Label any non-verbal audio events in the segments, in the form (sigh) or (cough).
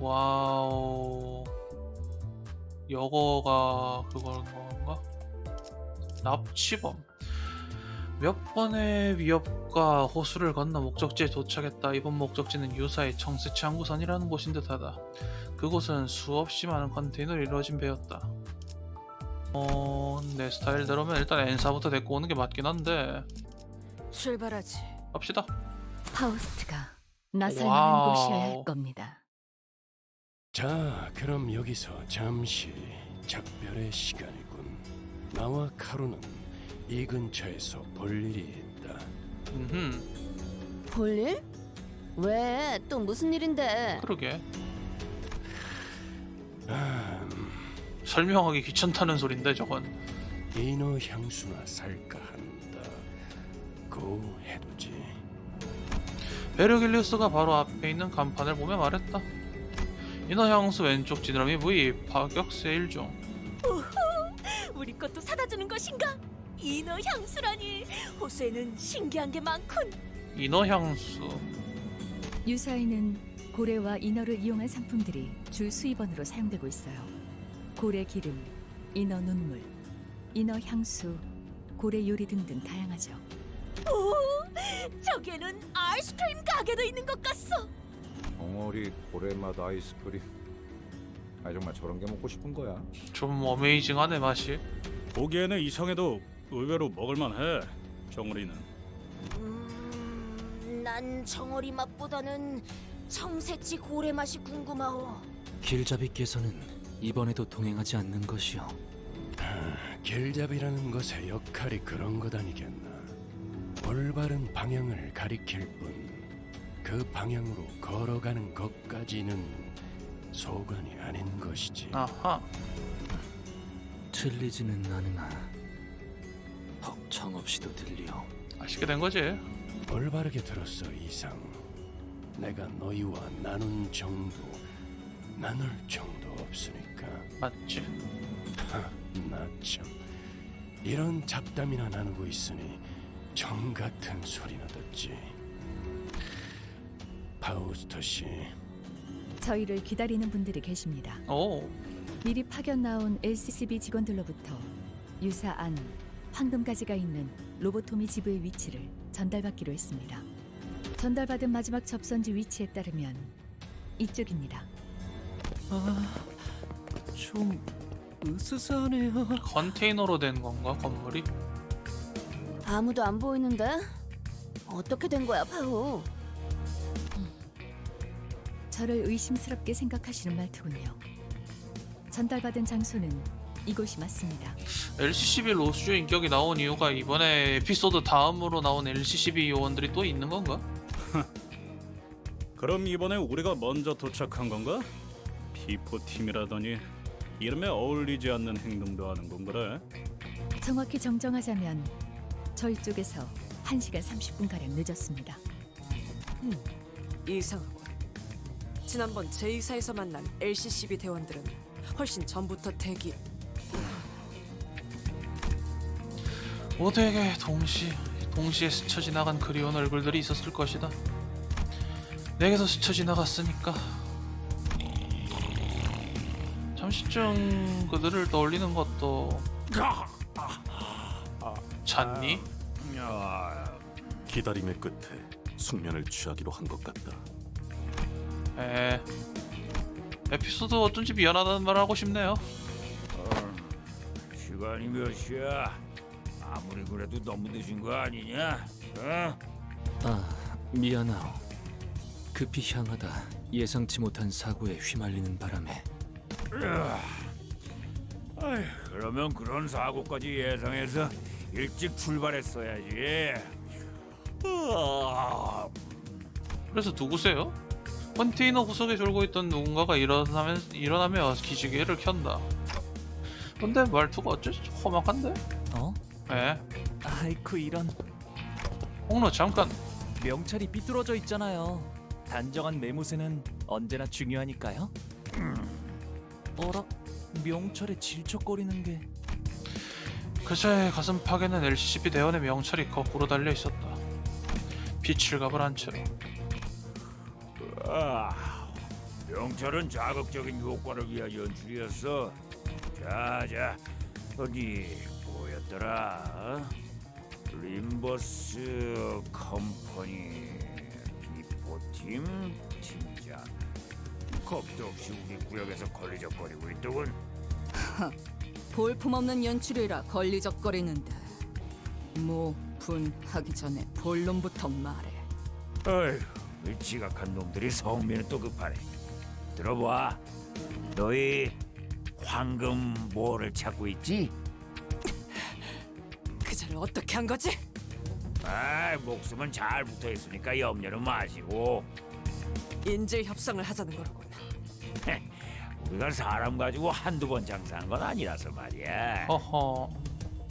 와우. 여거가 그거는 건가? 납치범. 몇 번의 위협과 호수를 건너 목적지에 도착했다. 이번 목적지는 유사의 청새치 항구선이라는 곳인 듯하다. 그곳은 수없이 많은 컨테이너로 이루어진 배였다. 어, 내 스타일대로면 일단 엔사부터 데리고 오는 게 맞긴 한데 출발하지. 갑시다. 파우스트가 와우. 만한 곳이어야 할 겁니다. 자, 그럼 여기서 잠시 작별의 시간이군. 나와 카루는 이 근처에서 볼 일이 있다. 음, 볼 일? 왜? 또 무슨 일인데? 그러게. 아, 음, 설명하기 귀찮다는 소린데 저건. 이너 향수나 살까 한다. 고 해두지. 베르길리우스가 바로 앞에 있는 간판을 보며 말했다. 인어 향수 왼쪽 지느러미 부위 파격 세일 중. 우리 것도 사다 주는 것인가? 인어 향수라니 호수에는 신기한 게 많군. 인어 향수. 유사에는 고래와 인어를 이용한 상품들이 주 수입원으로 사용되고 있어요. 고래 기름, 인어 눈물, 인어 향수, 고래 요리 등등 다양하죠. 오, 저기에는 아이스크림 가게도 있는 것 같소. 덩어리 고래맛 아이스크림. 아 정말 저런 게 먹고 싶은 거야. 좀 어메이징하네 맛이. 보기에는 이상해도 의외로 먹을만해. 정우리는 음, 난 정어리 맛보다는 청새치 고래 맛이 궁금하오. 길잡이께서는 이번에도 동행하지 않는 것이요. 길잡이라는 것의 역할이 그런 것 아니겠나. 올바른 방향을 가리킬 뿐, 그 방향으로 걸어가는 것까지는 소관이 아닌 것이지. 아하. 틀리지는 않으나 벅청 없이도 들리오. 맛있게 된 거지. 올바르게 들었어 이상. 내가 너희와 나눈 정도, 나눌 정도 없으니까. 맞지. 나 참. 이런 잡담이나 나누고 있으니 정 같은 소리나 듣지. 파우스터 씨, 저희를 기다리는 분들이 계십니다. 오. 미리 파견 나온 LCCB 직원들로부터 유사 안 황금 가지가 있는 로보토미 지부의 위치를 전달받기로 했습니다. 전달받은 마지막 접선지 위치에 따르면 이쪽입니다. 좀 으스스하네요. 컨테이너로 된 건가 건물이? 아무도 안 보이는데? 어떻게 된 거야, 파우? 저를 의심스럽게 생각하시는 말투군요. 전달받은 장소는 이곳이 맞습니다. LCCB 로스조 인격이 나온 이유가 이번에 에피소드 다음으로 나온 LCCB 요원들이 또 있는 건가? (laughs) 그럼 이번에 우리가 먼저 도착한 건가? 피포 팀이라더니 이름에 어울리지 않는 행동도 하는군 그래. 정확히 정정하자면 저희 쪽에서 1시간 30분가량 늦었습니다. 이상하군. 지난번 제2사에서 만난 LCCB 대원들은 훨씬 전부터 대기. 모두에게 동시 동시에 스쳐 지나간 그리운 얼굴들이 있었을 것이다. 내게도 스쳐 지나갔으니까. 잠시쯤 그들을 떠올리는 것도 잤니? 기다림의 끝에 숙면을 취하기로 한 것 같다. 에 에피소드 어쩐지 미안하다는 말을 하고 싶네요. 시간이 몇 시야? 아무리 그래도 너무 늦은 거 아니냐? 어? 아 미안하오. 급히 향하다 예상치 못한 사고에 휘말리는 바람에 아휴, 그러면 그런 사고까지 예상해서 일찍 출발했어야지. 아, 그래서 누구세요? 컨테이너 구석에 졸고 있던 누군가가 일어나면 일어나며 기지개를 켠다. 근데 말투가 어쩌지 험악한데? 어? 에? 아이쿠 이런 홍로 잠깐 명찰이 삐뚤어져 있잖아요. 단정한 매무새는 언제나 중요하니까요. 어라? 명찰에 질척거리는 게 그자의 가슴팍에는 LCCB 대원의 명찰이 거꾸로 달려 있었다. 빛을 갑을 한 채로 아, 명찰은 자극적인 효과를 위한 연출이었어. 자자 어디 뭐였더라? 림버스 컴퍼니 비포팀 팀장 겁도 없이 우리 구역에서 걸리적거리고 있더군. (laughs) 볼품없는 연출이라 걸리적거리는데 뭐 분하기 전에 본론부터 말해 어휴, 이 지각한 놈들이 성미는 또 급하네. 들어봐, 너희 황금 뭐를 찾고 있지? 그자를 어떻게 한 거지? 아, 목숨은 잘 붙어 있으니까 염려는 마시고. 인질 협상을 하자는 거로군. (laughs) 우리가 사람 가지고 한두 번 장사한 건 아니라서 말이야. 허허.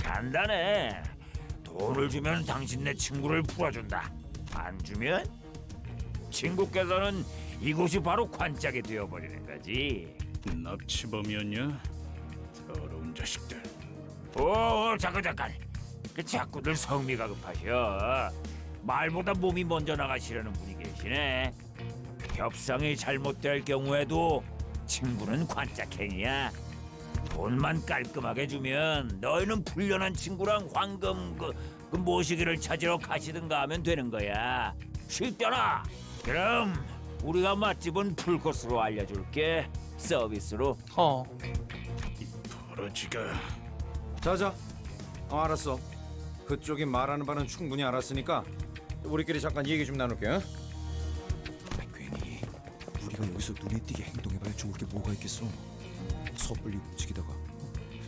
간단해. 돈을 주면 당신네 친구를 풀어준다. 안 주면 친구께서는 이곳이 바로 관짝이 되어버리는 거지. 납치범이었냐? 더러운 자식들. 오, 잠깐 잠깐. 그 자꾸들 성미가 급하셔. 말보다 몸이 먼저 나가시려는 분이 계시네. 협상이 잘못될 경우에도 친구는 관짝행이야. 돈만 깔끔하게 주면 너희는 불련한 친구랑 황금 그, 그 모시기를 찾으러 가시든가 하면 되는 거야. 쉽잖아. 그럼 우리가 맛집은 풀코스로 알려줄게. 서비스로. 허. 버러지가 자자. 어, 알았어. 그쪽이 말하는 바는 충분히 알았으니까 우리끼리 잠깐 얘기 좀 나눌게. 어? 괜히 우리가 여기서 눈에 띄게 행동해봐야 좋을 게 뭐가 있겠어. 섣불리 움직이다가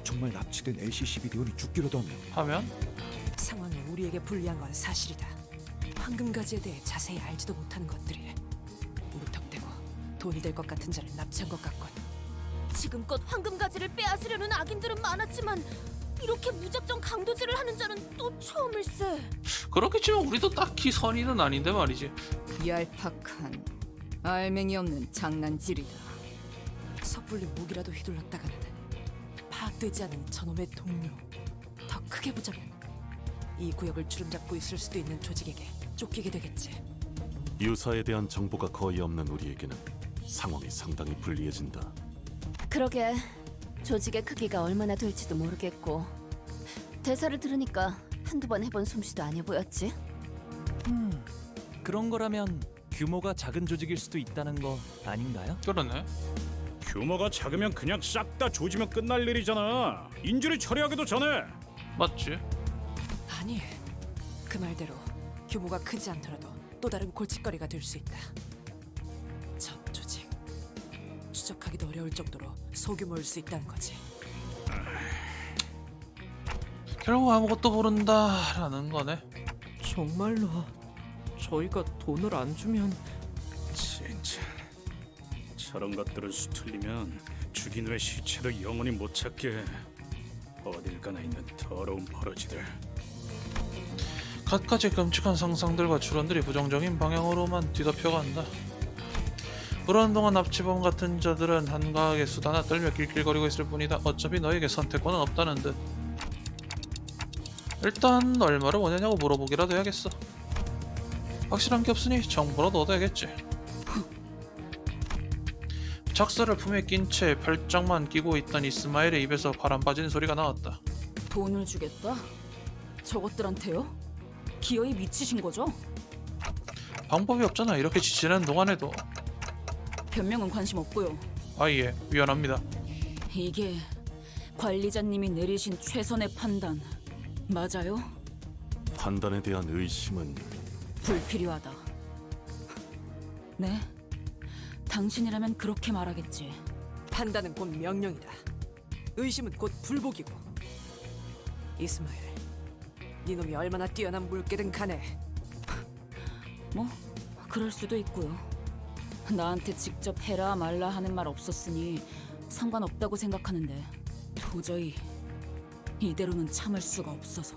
정말 납치된 LCCB 대원이 죽기라도 하면 하면 상황이 우리에게 불리한 건 사실이다. 황금가지에 대해 자세히 알지도 못하는 것들이 무턱대고 돈이 될 것 같은 자를 납치한 것 같군. 지금껏 황금가지를 빼앗으려는 악인들은 많았지만 이렇게 무작정 강도질을 하는 자는 또 처음일세. 그렇겠지만 우리도 딱히 선의는 아닌데 말이지. 얄팍한 알맹이 없는 장난질이다 섣불리 무기라도 휘둘렀다가는 파악되지 않은 저놈의 동료. 더 크게 보자면 이 구역을 주름잡고 있을 수도 있는 조직에게 쫓기게 되겠지. 유사에 대한 정보가 거의 없는 우리에게는 상황이 상당히 불리해진다. 그러게 조직의 크기가 얼마나 될지도 모르겠고 대사를 들으니까 한두 번 해본 솜씨도 아니어 보였지 음, 그런 거라면 규모가 작은 조직일 수도 있다는 거 아닌가요? 그러네. 규모가 작으면 그냥 싹 다 조지면 끝날 일이잖아. 인질을 처리하기도 전에. 맞지? 아니, 그 말대로 규모가 크지 않더라도 또 다른 골칫거리가 될 수 있다. 저 조직 추적하기도 어려울 정도로 소규모일 수 있다는 거지. 결국 아무것도 모른다라는 거네. 정말로 저희가 돈을 안 주면 진짜 저런 것들을 수틀리면 죽인 후의 시체도 영원히 못 찾게 어딜 가나 있는 더러운 버러지들 갖가지 끔찍한 상상들과 추론들이 부정적인 방향으로만 뒤덮여간다. 그런 동안 납치범 같은 자들은 한가하게 수다나 떨며 낄낄거리고 있을 뿐이다. 어차피 너에게 선택권은 없다는 듯. 일단 얼마를 원하냐고 물어보기라도 해야겠어. 확실한 게 없으니 정보라도 얻어야겠지. 작사를 품에 낀 채 팔짱만 끼고 있던 이스마일의 입에서 바람 빠지는 소리가 나왔다. 돈을 주겠다? 저것들한테요? 기어이 미치신 거죠? 방법이 없잖아. 이렇게 지지는 동안에도. 변명은 관심 없고요 아예 미안합니다. 이게 관리자님이 내리신 최선의 판단 맞아요? 판단에 대한 의심은 불필요하다 네? 당신이라면 그렇게 말하겠지 판단은 곧 명령이다. 의심은 곧 불복이고. 이스마일, 네 놈이 얼마나 뛰어난 물개든 간에 뭐 그럴 수도 있고요. 나한테 직접 해라 말라 하는 말 없었으니 상관없다고 생각하는데 도저히 이대로는 참을 수가 없어서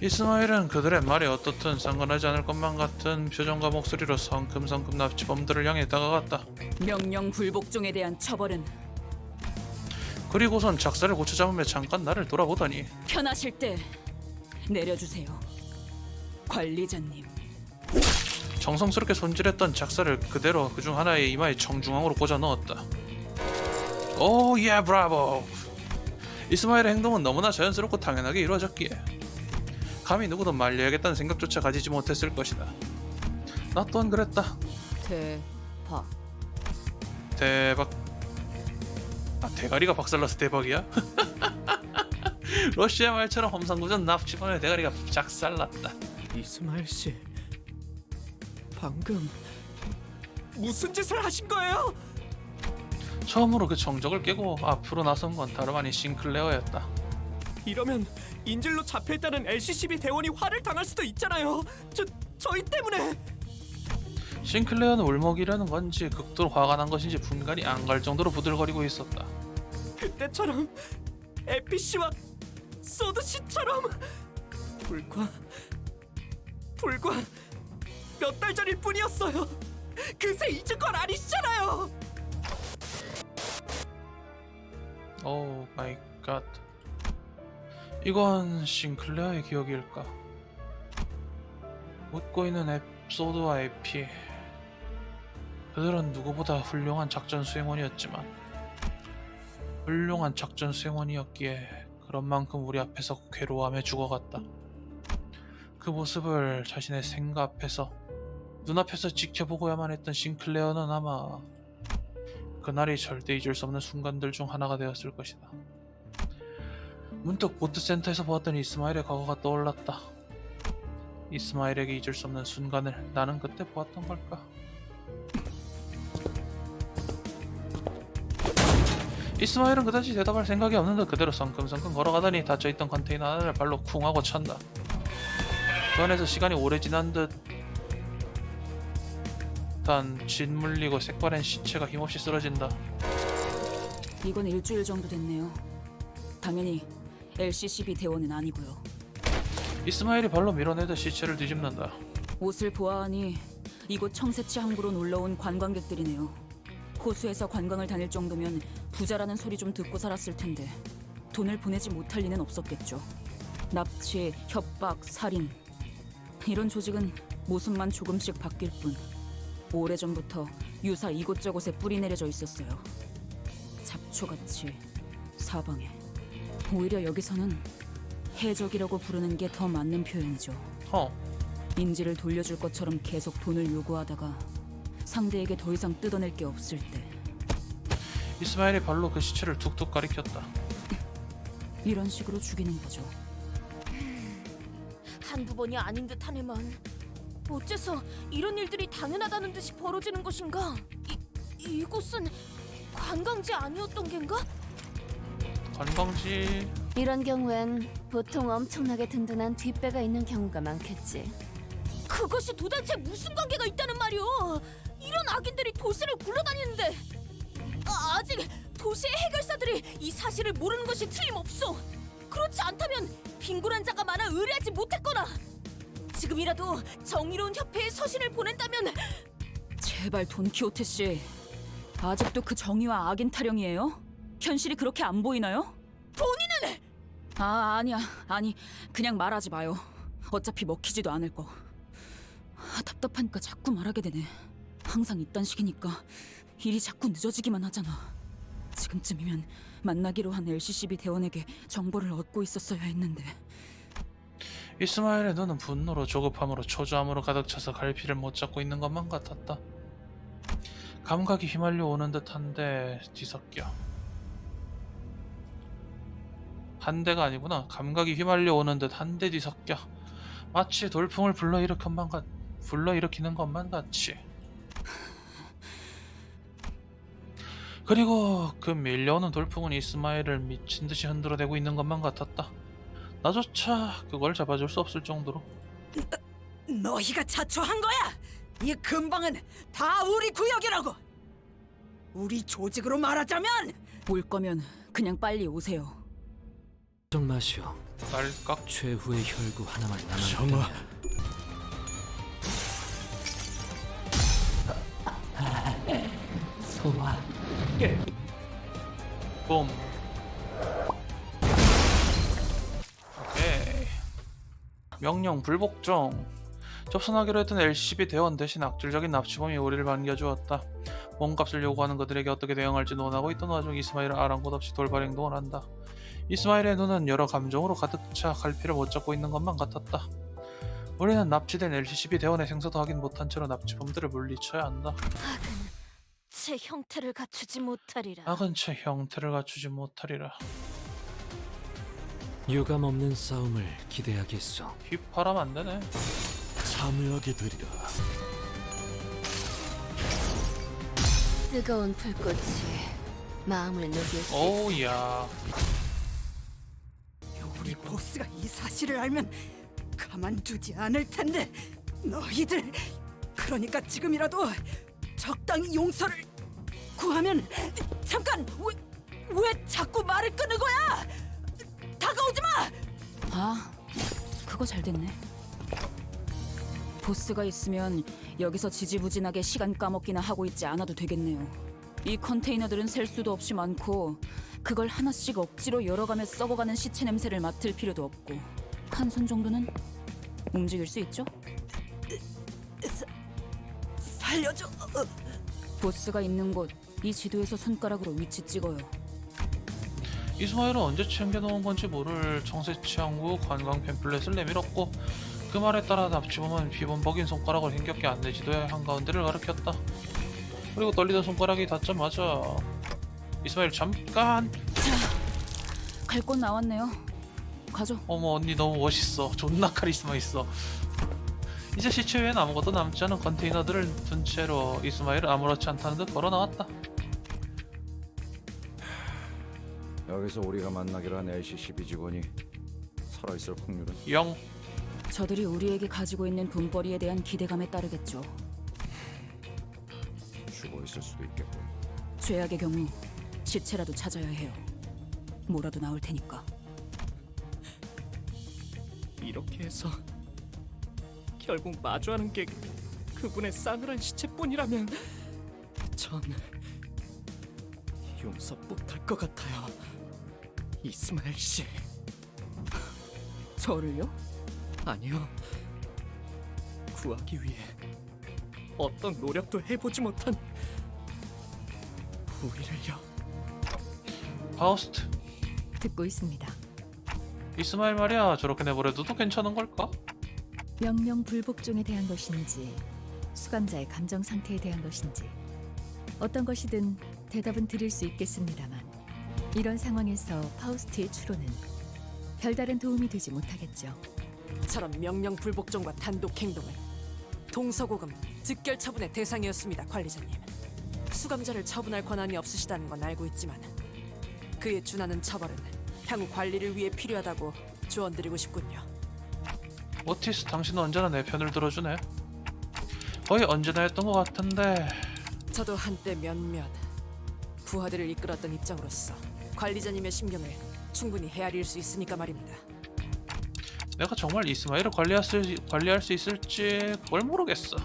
이스마일은 그들의 말이 어떻든 상관하지 않을 것만 같은 표정과 목소리로 성큼성큼 납치범들을 향해 다가갔다. 명령 불복종에 대한 처벌은 그리고선 작사를 고쳐 잡으며 잠깐 나를 돌아보더니 편하실 때 내려주세요. 관리자님. 정성스럽게 손질했던 작사를 그대로 그중 하나의 이마의 정중앙으로 꽂아 넣었다. 오, 예, 브라보. 이스마일의 행동은 너무나 자연스럽고 당연하게 이루어졌기에 감히 누구도 말려야겠다는 생각조차 가지지 못했을 것이다. 나 또한 그랬다. 대박. 대박. 아 대가리가 박살나서 대박이야? (laughs) 러시아 말처럼 험상궂은 납치범의 대가리가 작살났다. 이스마일 씨 방금 무슨 짓을 하신 거예요? 처음으로 그 정적을 깨고 앞으로 나선 건 다름 아닌 싱클레어였다. 이러면 인질로 잡혀있다는 LCCB 대원이 화를 당할 수도 있잖아요. 저 저희 때문에. 싱클레어는 울먹이려는 건지 극도로 화가 난 것인지 분간이 안 갈 정도로 부들거리고 있었다. 그때처럼 에피 씨와 소드 씨처럼 불과 불과 몇 달 전일 뿐이었어요. 그새 잊은 건 아니시잖아요. 오 마이 갓. 이건 싱클레어의 기억일까? 웃고 있는 앱소드와 에피. 그들은 누구보다 훌륭한 작전 수행원이었지만 훌륭한 작전 수행원이었기에 그런 만큼 우리 앞에서 괴로워하며 죽어갔다. 그 모습을 자신의 생각 앞에서 눈앞에서 지켜보고야만 했던 싱클레어는 아마 그날이 절대 잊을 수 없는 순간들 중 하나가 되었을 것이다. 문득 보트센터에서 보았던 이스마일의 과거가 떠올랐다. 이스마일에게 잊을 수 없는 순간을 나는 그때 보았던 걸까? 이스마일은 그다지 대답할 생각이 없는 듯 그대로 성큼성큼 걸어가더니 닫혀있던 컨테이너 하나를 발로 쿵 하고 찬다. 그 안에서 시간이 오래 지난 듯단 짓물리고 색바랜 시체가 힘없이 쓰러진다. 이건 일주일 정도 됐네요. 당연히 LCCB 대원은 아니고요. 이스마일이 발로 밀어내듯 시체를 뒤집는다. 옷을 보아하니 이곳 청새치 항구로 놀러 온 관광객들이네요. 호수에서 관광을 다닐 정도면 부자라는 소리 좀 듣고 살았을 텐데 돈을 보내지 못할 리는 없었겠죠. 납치, 협박, 살인 이런 조직은 모습만 조금씩 바뀔 뿐 오래전부터 유사 이곳저곳에 뿌리 내려져 있었어요. 잡초같이 사방에 오히려 여기서는 해적이라고 부르는 게 더 맞는 표현이죠. 허. 인지를 돌려줄 것처럼 계속 돈을 요구하다가 상대에게 더 이상 뜯어낼 게 없을 때 이스마일이 발로 그 시체를 툭툭 가리켰다. (laughs) 이런 식으로 죽이는 거죠. 한두 번이 아닌 듯하네만. 어째서 이런 일들이 당연하다는 듯이 벌어지는 것인가? 이, 이곳은 관광지 아니었던 겐가? 관광지 이런 경우엔 보통 엄청나게 든든한 뒷배가 있는 경우가 많겠지. 그것이 도대체 무슨 관계가 있다는 말이오? 이런 악인들이 도시를 굴러다니는데 아, 아직 도시의 해결사들이 이 사실을 모르는 것이 틀림없어. 그렇지 않다면 빈곤한 자가 많아 의뢰하지 못했거나 지금이라도 정의로운 협회에 서신을 보낸다면 제발 돈키호테 씨 아직도 그 정의와 악인 타령이에요? 현실이 그렇게 안 보이나요? 본인은 아 아니야 아니 그냥 말하지 마요. 어차피 먹히지도 않을 거. 아, 답답하니까 자꾸 말하게 되네. 항상 이딴 식이니까 일이 자꾸 늦어지기만 하잖아. 지금쯤이면 만나기로 한 LCCB 대원에게 정보를 얻고 있었어야 했는데 이스마일의 눈은 분노로 조급함으로 초조함으로 가득 차서 갈피를 못 잡고 있는 것만 같았다. 감각이 휘말려 오는 듯한데 뒤섞여. 한 대가 아니구나. 감각이 휘말려 오는 듯 한 대 뒤섞여. 마치 돌풍을 불러일으킨 같, 불러일으키는 것만 같이. 그리고 그 밀려오는 돌풍은 이스마일을 미친 듯이 흔들어대고 있는 것만 같았다. 나조차 그걸 잡아줄 수 없을 정도로 너희가 자초한 거야. 이 근방은 다 우리 구역이라고. 우리 조직으로 말하자면 올 거면 그냥 빨리 오세요. 걱정 마시오. 날깍 최후의 혈구 하나만 남았기 정화. 봄 오케이 명령 불복종 접선하기로 했던 LCB 대원 대신 악질적인 납치범이 우리를 반겨주었다. 몸값을 요구하는 그들에게 어떻게 대응할지 논하고 있던 와중 이스마일은 아랑곳 없이 돌발 행동을 한다. 이스마일의 눈은 여러 감정으로 가득 차 갈피를 못 잡고 있는 것만 같았다. 우리는 납치된 LCB 대원의 생사도 확인 못한 채로 납치범들을 물리쳐야 한다. 제 형태를 갖추지 못하리라. 악은 채 형태를 갖추지 못하리라. 유감 없는 싸움을 기대하겠소. 휘파람 안 되네. 참여하게 되리라. 뜨거운 불꽃이 마음을 녹일 수 있어. 오우야. 우리 보스가 이 사실을 알면 가만두지 않을 텐데 너희들 그러니까 지금이라도 적당히 용서를 구하면 잠깐 왜 왜 자꾸 말을 끊는 거야? 다가오지 마. 아, 그거 잘 됐네. 보스가 있으면 여기서 지지부진하게 시간 까먹기나 하고 있지 않아도 되겠네요. 이 컨테이너들은 셀 수도 없이 많고 그걸 하나씩 억지로 열어가며 썩어가는 시체 냄새를 맡을 필요도 없고 한 손 정도는 움직일 수 있죠? 살려줘. 보스가 있는 곳 이 지도에서 손가락으로 위치 찍어요. 이스마일은 언제 챙겨놓은 건지 모를 청새치항구 관광 팸플렛을 내밀었고 그 말에 따라 납치범은 비범벅인 손가락을 힘겹게 안내 지도의 한가운데를 가리켰다. 그리고 떨리던 손가락이 닿자마자 이스마일 잠깐 갈 곳 나왔네요. 가죠. 어머 언니 너무 멋있어 존나 카리스마 있어 이제 시체 외엔 아무것도 남지 않은 컨테이너들을 둔 채로 이스마일은 아무렇지 않다는 듯 걸어 나왔다 여기서 우리가 만나기로 한 LCCB 직원이 살아있을 확률은 영 저들이 우리에게 가지고 있는 돈벌이에 대한 기대감에 따르겠죠. 죽어 있을 수도 있겠고. 죄악의 경우 시체라도 찾아야 해요. 뭐라도 나올 테니까. 이렇게 해서 결국 마주하는 게 그분의 싸늘한 시체뿐이라면 전 용서 못할 것 같아요. 이스마엘 씨. 저를요? 아니요. 구하기 위해 어떤 노력도 해보지 못한 우리를요. 파우스트 듣고 있습니다. 이스마일 말이야 저렇게 내버려둬도 괜찮은 걸까? 명령 불복종에 대한 것인지 수감자의 감정 상태에 대한 것인지 어떤 것이든 대답은 드릴 수 있겠습니다만 이런 상황에서 파우스트의 추론은 별다른 도움이 되지 못하겠죠. 저런 명령 불복종과 단독 행동은 동서고금 즉결 처분의 대상이었습니다, 관리자님. 수감자를 처분할 권한이 없으시다는 건 알고 있지만 그에 준하는 처벌은 향후 관리를 위해 필요하다고 조언드리고 싶군요. 오티스 당신은 언제나 내 편을 들어주네 거의 언제나 했던 것 같은데 저도 한때 몇몇 부하들을 이끌었던 입장으로서 관리자님의 심경을 충분히 헤아릴 수 있으니까 말입니다. 내가 정말 이스마일을 관리할 수, 관리할 수 있을지 그걸 모르겠어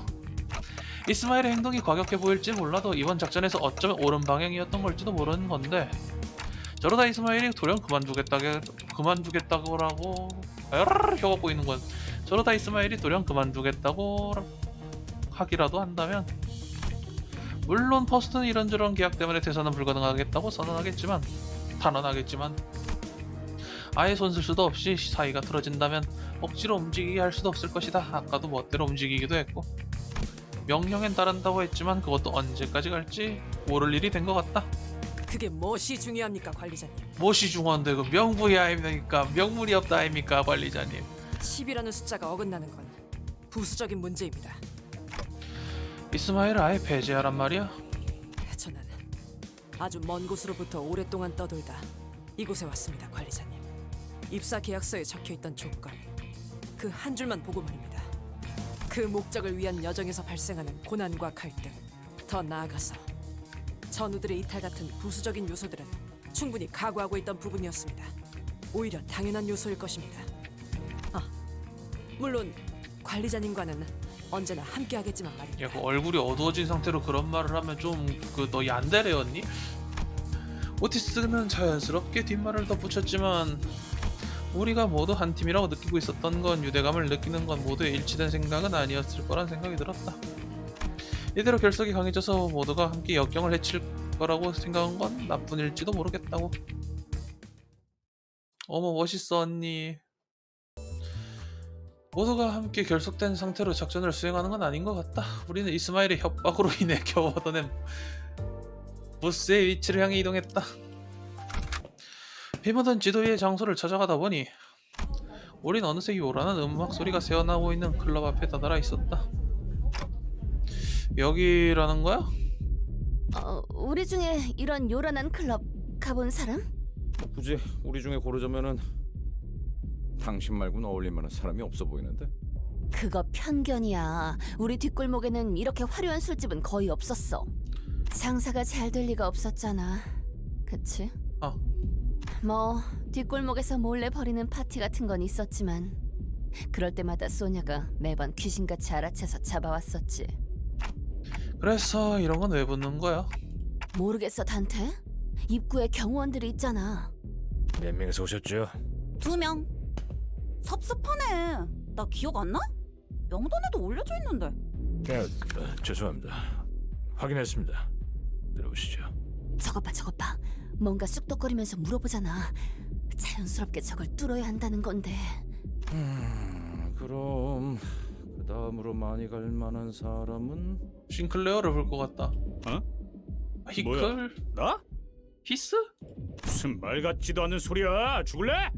이스마일의 행동이 과격해 보일지 몰라도 이번 작전에서 어쩌면 옳은 방향이었던 걸지도 모르는 건데 저러다 이스마일이 도령 그만두겠다게 그만두겠다고라고 에르르 혀가 보이는 건 저러다 이스마일이 도령 그만두겠다고 하기라도 한다면 물론 퍼스트는 이런저런 계약 때문에 퇴사는 불가능하겠다고 선언하겠지만 단언하겠지만 아예 손쓸 수도 없이 사이가 틀어진다면 억지로 움직이게 할 수도 없을 것이다. 아까도 멋대로 움직이기도 했고 명령엔 따른다고 했지만 그것도 언제까지 갈지 모를 일이 된 것 같다. 그게 무엇이 중요합니까, 관리자님? 무엇이 중요한데 그 명분이 아닙니까? 명물이 없다 아닙니까 관리자님? 10이라는 숫자가 어긋나는 건 부수적인 문제입니다. 이스마일 아예 배제하란 말이야? 아주 먼 곳으로부터 오랫동안 떠돌다 이곳에 왔습니다, 관리자님. 입사 계약서에 적혀 있던 조건 그 한 줄만 보고 말입니다. 그 목적을 위한 여정에서 발생하는 고난과 갈등, 더 나아가서 전우들의 이탈 같은 부수적인 요소들은 충분히 각오하고 있던 부분이었습니다. 오히려 당연한 요소일 것입니다. 아, 물론 관리자님과는 언제나 함께 하겠지만 말입니다. 야, 그 얼굴이 어두워진 상태로 그런 말을 하면 좀 그 너 얀데레였니? 오티스는 자연스럽게 뒷말을 덧붙였지만 우리가 모두 한 팀이라고 느끼고 있었던 건 유대감을 느끼는 건 모두의 일치된 생각은 아니었을 거란 생각이 들었다. 이대로 결석이 강해져서 모두가 함께 역경을 해칠 거라고 생각한 건 나쁜 일지도 모르겠다고. 어머 멋있어 언니. 모두가 함께 결속된 상태로 작전을 수행하는 건 아닌 것 같다. 우리는 이스마일의 협박으로 인해 (laughs) 겨우 얻어낸 보스의 위치를 향해 이동했다. 비모던 지도 위의 장소를 찾아가다 보니 우린 어느새 요란한 음악 소리가 새어나오고 있는 클럽 앞에 다다라 있었다. 여기라는 거야? 어, 우리 중에 이런 요란한 클럽 가본 사람? 굳이 우리 중에 고르자면은 당신 말고는 어울릴 만한 사람이 없어 보이는데. 그거 편견이야. 우리 뒷골목에는 이렇게 화려한 술집은 거의 없었어. 장사가 잘 될 리가 없었잖아. 그치? 어. 뭐 뒷골목에서 몰래 벌이는 파티 같은 건 있었지만 그럴 때마다 소녀가 매번 귀신같이 알아채서 잡아왔었지. 그래서 이런 건 왜 붙는 거야? 모르겠어 단테? 입구에 경호원들이 있잖아. 몇 명이서 오셨죠? 두 명. 섭섭하네. 나 기억 안 나? 명단에도 올려져 있는데. 네, 어, 죄송합니다. 확인했습니다. 들어오시죠. 저것 봐 저것 봐. 뭔가 쑥덕거리면서 물어보잖아. 자연스럽게 저걸 뚫어야 한다는 건데. 음, 그럼 그 다음으로 많이 갈 만한 사람은 싱클레어를 볼 것 같다. 어? 히클? 나? 히스? 무슨 말 같지도 않은 소리야. 죽을래?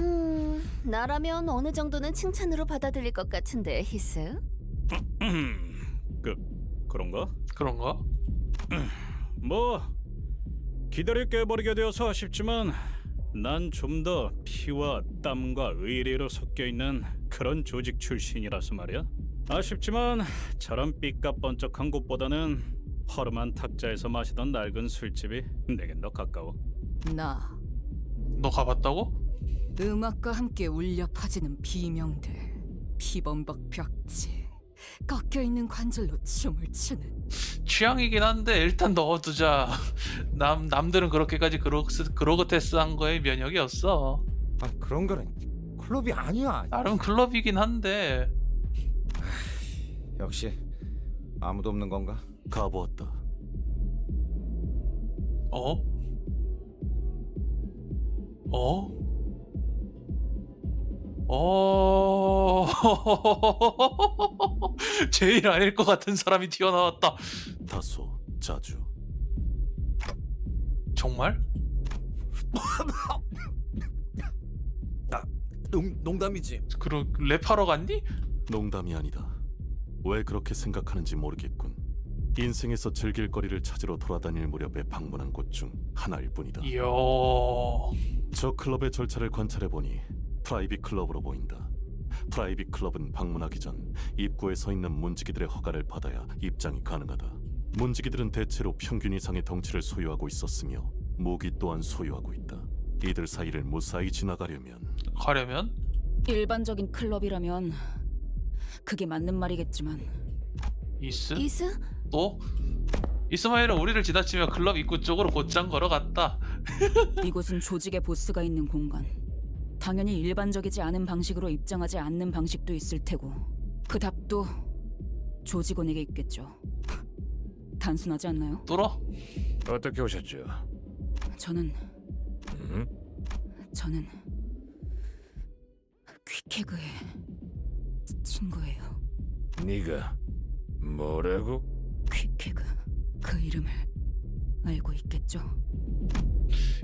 음, 나라면 어느 정도는 칭찬으로 받아들일 것 같은데 히스. 그 그런가? 그런가? 뭐 기다릴 게 버리게 되어서 아쉽지만 난 좀 더 피와 땀과 의리로 섞여 있는 그런 조직 출신이라서 말이야. 아쉽지만 저런 삐까번쩍한 곳보다는 허름한 탁자에서 마시던 낡은 술집이 내겐 더 가까워. 나 너 가봤다고? 음악과 함께 울려 퍼지는 비명들, 피범벅 벽지, 꺾여 있는 관절로 춤을 추는 취향이긴 한데 일단 넣어두자. (laughs) 남 남들은 그렇게까지 그로스 그로그테스한 거에 면역이 없어. 아 그런 거는 클럽이 아니야. 나름 클럽이긴 한데 역시 아무도 없는 건가? 가보았다. 어? 어? 어? (laughs) 제일 아닐 것 같은 사람이 튀어나왔다. 다소 자주. 정말? 농, 농담이지. 그러 랩하러 갔니? 농담이 아니다. 왜 그렇게 생각하는지 모르겠군. 인생에서 즐길 거리를 찾으러 돌아다닐 무렵에 방문한 곳 중 하나일 뿐이다. 이야. 저 클럽의 절차를 관찰해 보니 프라이빗 클럽으로 보인다. 프라이빗 클럽은 방문하기 전 입구에 서 있는 문지기들의 허가를 받아야 입장이 가능하다. 문지기들은 대체로 평균 이상의 덩치를 소유하고 있었으며 무기 또한 소유하고 있다. 이들 사이를 무사히 지나가려면 가려면 일반적인 클럽이라면 그게 맞는 말이겠지만 이스? 이스? 또? 이스마일은 우리를 지나치며 클럽 입구 쪽으로 곧장 걸어갔다. (laughs) 이곳은 조직의 보스가 있는 공간. 당연히 일반적이지 않은 방식으로 입장하지 않는 방식도 있을 테고 그 답도 조직원에게 있겠죠. (laughs) 단순하지 않나요? 뚫어? 어떻게 오셨죠? 저는 음? 저는 퀴케그의 친구예요. 네가 뭐라고? 퀴케그 그 이름을 알고 있겠죠?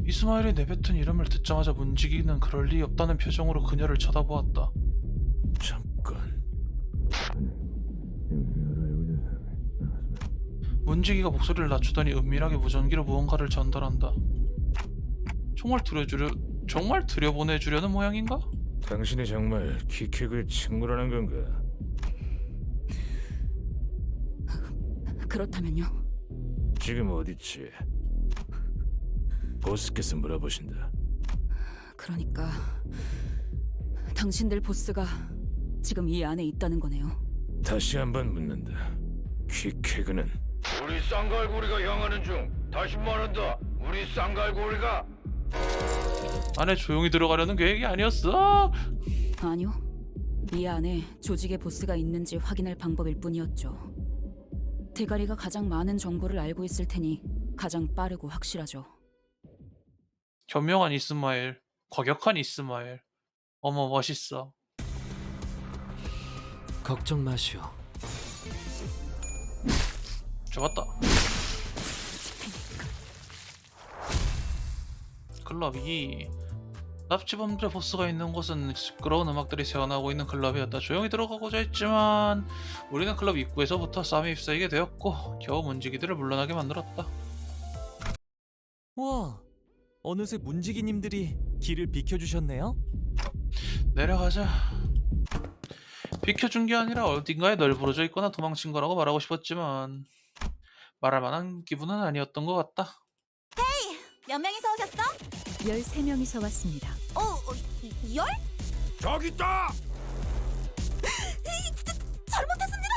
이스마일이 내뱉은 이름을 듣자마자 문지기는 그럴 리 없다는 표정으로 그녀를 쳐다보았다. 잠깐. 문지기가 목소리를 낮추더니 은밀하게 무전기로 무언가를 전달한다. 정말 들여주려 정말 들여보내주려는 모양인가? 당신이 정말 키케그의 친구라는 건가? 그렇다면요. 지금 어디지? 보스께서 물어보신다. 그러니까 당신들 보스가 지금 이 안에 있다는 거네요. 다시 한번 묻는다. 키케그는 우리 쌍갈고리가 향하는 중. 다시 말한다. 우리 쌍갈고리가 안에 조용히 들어가려는 계획이 아니었어. 아니요. 이 안에 조직의 보스가 있는지 확인할 방법일 뿐이었죠. 대가리가 가장 많은 정보를 알고 있을 테니 가장 빠르고 확실하죠. 현명한 이스마엘, 과격한 이스마엘. 어머 멋있어. 걱정 마시오. 잡았다. 클럽이 납치범들의 보스가 있는 곳은 시끄러운 음악들이 새어나오고 있는 클럽이었다. 조용히 들어가고자 했지만 우리는 클럽 입구에서부터 싸움에 휩싸이게 되었고 겨우 문지기들을 물러나게 만들었다. 와, 어느새 문지기님들이 길을 비켜주셨네요. 내려가자. 비켜준 게 아니라 어딘가에 널브러져 있거나 도망친 거라고 말하고 싶었지만 말할 만한 기분은 아니었던 것 같다. 몇 명이서 오셨어? 13명이서 왔습니다. 어, 어 열? 저기 있다. 잘못했습니다.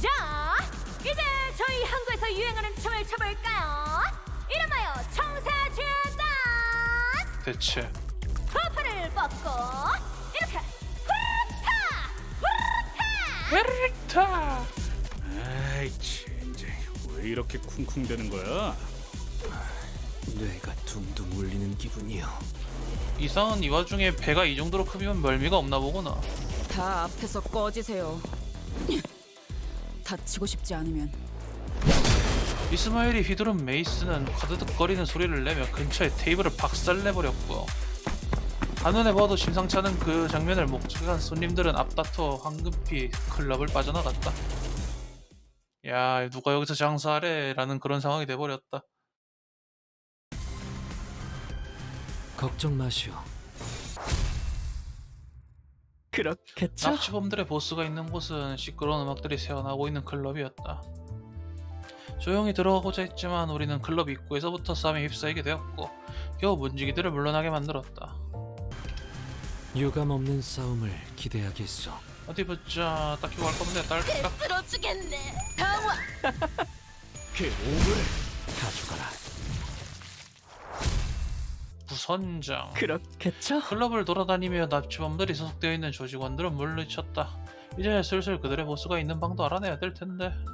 자, 이제 저희 한국에서 유행하는 춤을 춰볼까요? 이름하여 댄스. 대체 퍼프를 뻗고 이렇게 에르타 아이 젠장 왜 이렇게 쿵쿵대는 거야? 뇌가 둥둥 울리는 기분이요. 이상은 이 와중에 배가 이 정도로 크면 멀미가 없나 보구나. 다 앞에서 꺼지세요. 다치고 싶지 않으면 이스마일이 휘두른 메이스는 가드득거리는 소리를 내며 근처에 테이블을 박살내버렸고 한눈에 봐도 심상치 않은 그 장면을 목격한 손님들은 앞다퉈 황급히 클럽을 빠져나갔다. 야 누가 여기서 장사하래 라는 그런 상황이 돼버렸다. 걱정 마시오. 그렇겠죠? 납치범들의 보스가 있는 곳은 시끄러운 음악들이 새어나오고 있는 클럽이었다. 조용히 들어가고자 했지만 우리는 클럽 입구에서부터 싸움에 휩싸이게 되었고 겨우 문지기들을 물러나게 만들었다. 유감 없는 싸움을 기대하겠소. 어디 보자 딱히 갈 건데 딸까? 쓰러지겠네. 당황. 그 오물을 다 죽어라. 부선장 그렇겠죠? 클럽을 돌아다니며 납치범들이 소속되어 있는 조직원들은 물리쳤다. 이제 슬슬 그들의 보스가 있는 방도 알아내야 될 텐데